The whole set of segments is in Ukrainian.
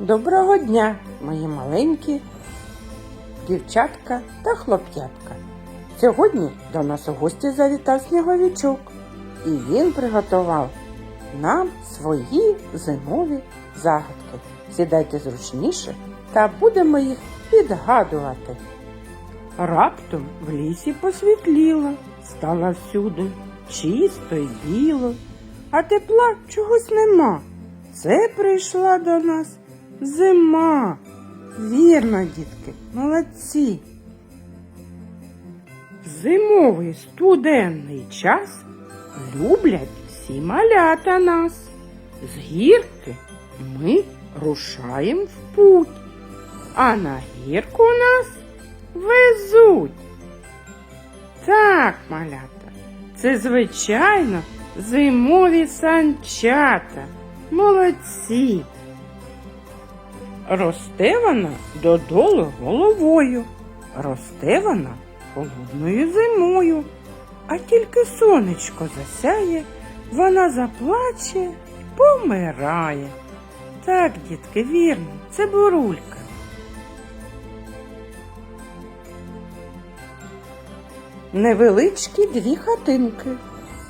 Доброго дня, мої маленькі дівчатка та хлоп'ятка. Сьогодні до нас у гості завітав сніговичок, і він приготував нам свої зимові загадки. Сідайте зручніше та будемо їх відгадувати. Раптом в лісі посвітліло, стало всюди чисто й біло, а тепла чогось нема. Це прийшла до нас зима. Вірно, дітки, молодці. Зимовий студенний час люблять всі малята нас. З гірки ми рушаємо в путь, а на гірку нас везуть. Так, малята, це звичайно зимові санчата. Молодці. Росте вона додолу головою, росте вона холодною зимою, а тільки сонечко засяє, вона заплаче, помирає. Так, дітки, вірно, це бурулька. Невеличкі дві хатинки,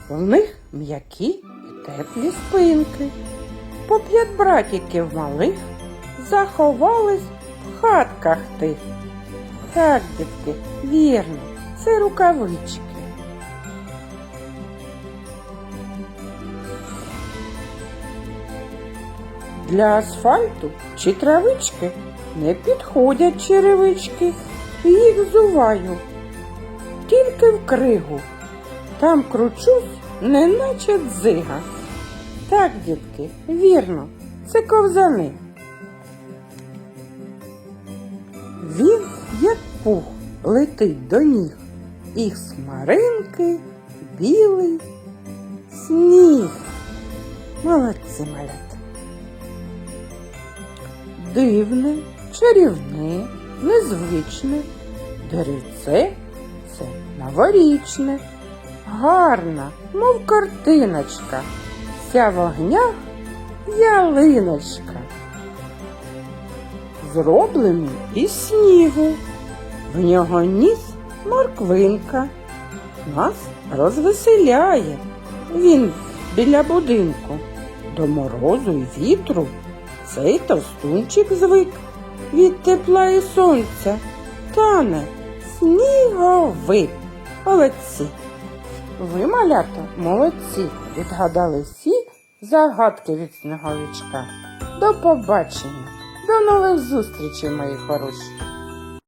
в них м'які і теплі спинки. По п'ять братіків малих заховались в хатках тих. Так, дітки, вірно, це рукавички. Для асфальту чи травички не підходять черевички, їх зуваю тільки в кригу. Там кручусь, неначе дзига. Так, дітки, вірно, це ковзани. Він, як пух, летить до ніг, і смаринки білий сніг. Молодці малята. Дивне, чарівне, незвичне, деревце це новорічне, гарна, мов картиночка, вся в огнях ялиночка. Зроблений із снігу, в нього ніс морквинка, нас розвеселяє. Він біля будинку, до морозу й вітру цей товстунчик звик від тепла і сонця. Тане сніговик. Молодці. Ви, малята, молодці. Відгадали всі загадки від сніговичка. До побачення. До нових зустрічей, мої хороші.